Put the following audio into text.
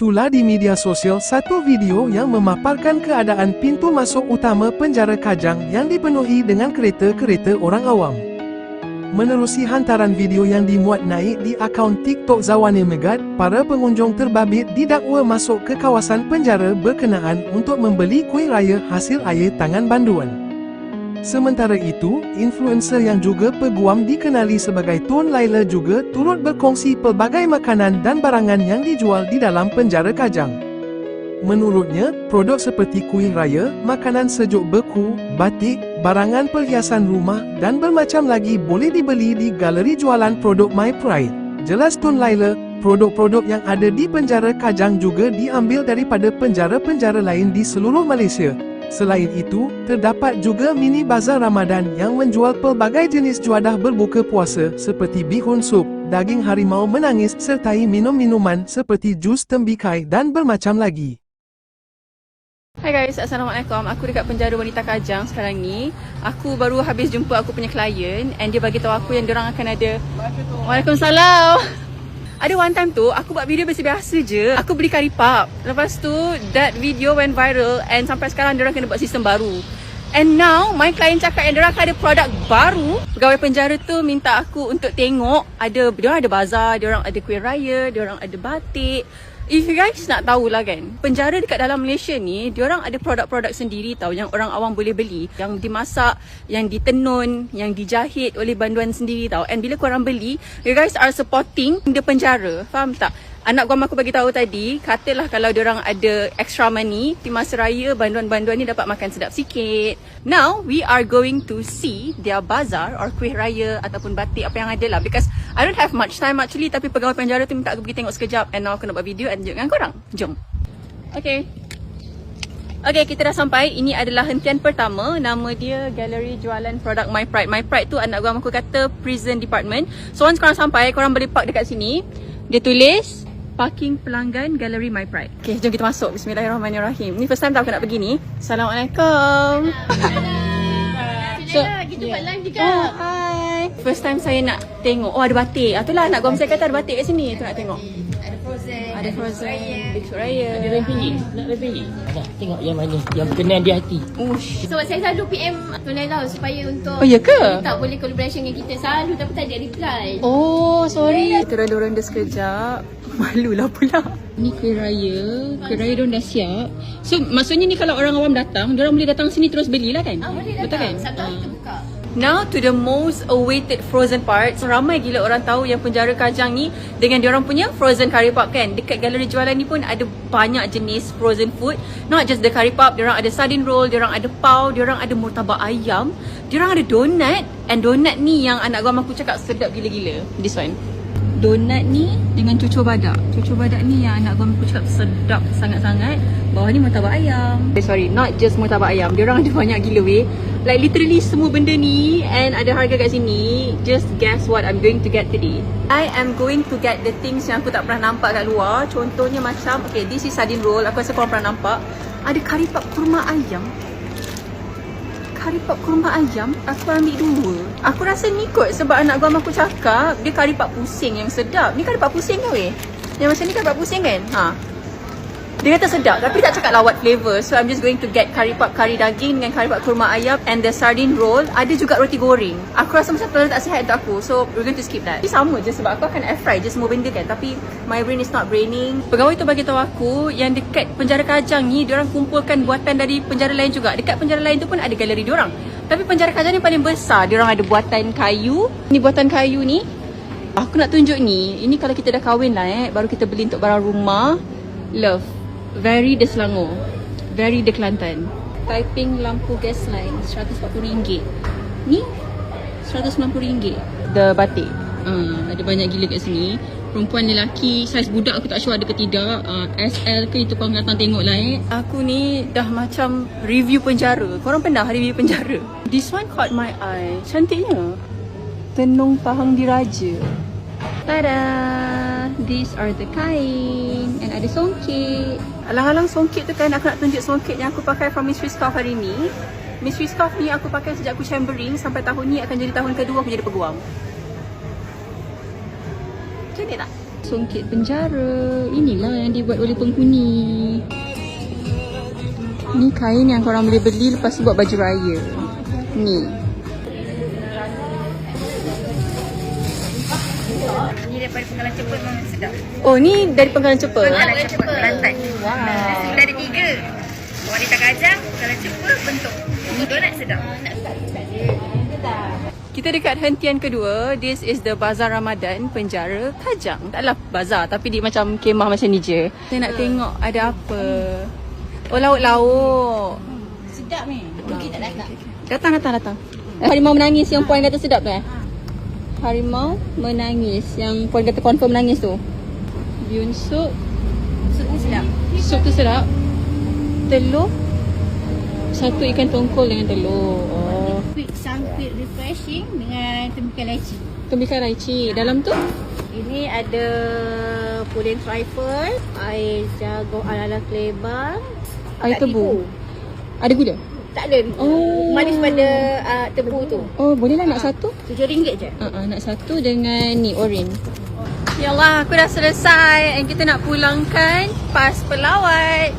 Itulah di media sosial satu video yang memaparkan keadaan pintu masuk utama penjara Kajang yang dipenuhi dengan kereta-kereta orang awam. Menerusi hantaran video yang dimuat naik di akaun TikTok Zawane Megat, para pengunjung terbabit didakwa masuk ke kawasan penjara berkenaan untuk membeli kuih raya hasil air tangan banduan. Sementara itu, influencer yang juga peguam dikenali sebagai Tun Laila juga turut berkongsi pelbagai makanan dan barangan yang dijual di dalam penjara Kajang. Menurutnya, produk seperti kuih raya, makanan sejuk beku, batik, barangan perhiasan rumah dan bermacam lagi boleh dibeli di galeri jualan produk My Pride. Jelas Tun Laila, produk-produk yang ada di penjara Kajang juga diambil daripada penjara-penjara lain di seluruh Malaysia. Selain itu, terdapat juga mini bazar Ramadan yang menjual pelbagai jenis juadah berbuka puasa seperti bihun sup, daging harimau menangis sertai minum-minuman seperti jus tembikai dan bermacam lagi. Hai guys, Assalamualaikum. Aku dekat penjara wanita Kajang sekarang ni. Aku baru habis jumpa aku punya klien and dia bagi tahu aku yang diorang akan ada Waalaikumsalam. Ada one time tu, aku buat video biasa-biasa je. Aku beli curry puff. Lepas tu, that video went viral and sampai sekarang diorang kena buat sistem baru. And now, my client cakap yang diorang ada produk baru. Pegawai penjara tu minta aku untuk tengok. Ada, diorang ada bazar, diorang ada kuih raya, diorang ada batik. If you guys nak tahulah kan, penjara dekat dalam Malaysia ni, diorang ada produk-produk sendiri tau yang orang awam boleh beli. Yang dimasak, yang ditenun, yang dijahit oleh banduan sendiri tau. And bila korang beli, you guys are supporting the penjara. Faham tak? Anak gua aku bagi tahu tadi, katalah kalau diorang ada extra money, di masa raya banduan-banduan ni dapat makan sedap sikit. Now, we are going to see their bazaar or kuih raya ataupun batik apa yang ada lah. Because I don't have much time actually, tapi pegawai penjara tu minta aku pergi tengok sekejap. And now aku nak buat video and tunjuk dengan korang. Jom. Okay. Okay, kita dah sampai. Ini adalah hentian pertama. Nama dia Galeri Jualan Produk My Pride. My Pride tu anak gua aku kata prison department. So once korang sampai, korang boleh park dekat sini. Dia tulis parking pelanggan Galeri My Pride. Okay, jom kita masuk. Bismillahirrahmanirrahim. Ni first time tau aku nak pergi ni. Assalamualaikum. So, kita buat live juga. Oh, hi. First time saya nak tengok. Oh, ada batik. Ah, itulah anak gua saya kata ada batik kat sini. Tu nak tengok. Ada frozen. Ada frozen, big raya. Ada rempeyek? Nak rempeyek? Ada. Tengok yang mana. Yang berkenan di hati. Ush. So saya selalu PM Tunai lah supaya untuk Oh, ya ke? Tak boleh collaboration dengan kita selalu tapi tak ada reply. Oh, sorry. Kita ronda-ronda sekejap. Malulah pula. Ni kuih raya. Kuih raya diorang dah siap. So, maksudnya ni kalau orang awam datang, diorang boleh datang sini terus belilah kan? Ah, boleh Betul kan? Satu hari Ah. kita buka. Now to the most awaited frozen part. So, ramai gila orang tahu yang penjara Kajang ni dengan diorang punya frozen curry pop kan. Dekat galeri jualan ni pun ada banyak jenis frozen food. Not just the curry pop, diorang ada sardine roll, diorang ada pau, diorang ada murtabak ayam, diorang ada donut and donut ni yang anak gua aku cakap sedap gila-gila. This one. Donut ni dengan cucur badak. Cucur badak ni yang anak gua aku cakap sedap sangat-sangat. Bawah ni murtabak ayam. Eh, sorry, not just murtabak ayam. Diorang ada banyak gila weh. Like literally semua benda ni and ada harga kat sini. Just guess what I'm going to get today. I am going to get the things yang aku tak pernah nampak kat luar. Contohnya macam, okay, this is sardine roll. Aku rasa korang pernah nampak. Ada puff kurma ayam. Curry puff kurma ayam, aku ambil dua. Aku rasa ni kot sebab anak gua aku cakap, dia curry puff pusing yang sedap. Ni curry puff pusing ke weh? Yang macam ni curry puff pusing kan? Ha. Dia kata sedap tapi tak cakap what flavour. So I'm just going to get curry puff kari daging dengan curry puff kurma ayam and the sardine roll. Ada juga roti goreng. Aku rasa macam terlalu tak sihat untuk aku. So we're going to skip that. Ini sama je sebab aku akan air fry je semua benda kan. Tapi my brain is not braining. Pegawai tu bagi tahu aku yang dekat penjara Kajang ni diorang kumpulkan buatan dari penjara lain juga. Dekat penjara lain tu pun ada galeri diorang. Tapi penjara Kajang ni paling besar. Diorang ada buatan kayu. Ni buatan kayu ni. Aku nak tunjuk ni. Ini kalau kita dah kahwin lah eh. Baru kita beli untuk barang rumah. Love. Very de Selangor. Very de Kelantan. Typing lampu gas line RM140. Ni RM190. The batik. Uh, ada banyak gila kat sini. Perempuan lelaki, saiz budak aku tak sure ada ke tidak. Uh, SL ke itu korang datang tengok lah eh. Aku ni dah macam review penjara. Korang pernah review penjara? This one caught my eye. Cantiknya. Tenung Pahang Diraja. Tada! These are the kain. And ada songkit. Alang-alang songkit tu kan aku nak tunjuk songkit yang aku pakai from Miss Scarf hari ni. Miss Scarf ni aku pakai sejak aku chambering sampai tahun ni akan jadi tahun kedua aku jadi peguam. Cantik tak? Songket penjara. Inilah yang dibuat oleh penghuni. Ni kain yang korang boleh beli lepas tu buat baju raya. Ni. Ni daripada penggalan cepat memang sedap. Oh, ni dari penggalan cepat. Penggalan cepat lantai. Wow. Kita ada tiga. Wanita kajang, penggalan cepat, bentuk. Donat sedap. Kita dekat hentian kedua. This is the Bazar Ramadan Penjara Kajang. Taklah bazar tapi dia macam kemah macam ni je. Saya nak tengok ada apa. Oh, lauk-lauk. Sedap ni. Mungkin tak datang. Datang, datang, datang. Harimau menangis yang puan kata sedap tu eh? Harimau menangis yang puan kata confirm menangis tu. Bihun sup. Sup ni sedap. Sup tu sedap. Telur. Satu ikan tongkol dengan telur. Oh. Quick sangkut refreshing dengan tembikan leci. Tembikan raici. Dalam tu? Ini ada pudding trifle, air jagung ala-ala klebar. Air tebu. Ada gula? Tak ada. Oh. Manis pada uh, tebu tu. Oh, bolehlah nak satu? RM7 je. Uh, uh, nak satu dengan ni oren. Yalah, aku dah selesai and kita nak pulangkan pas pelawat.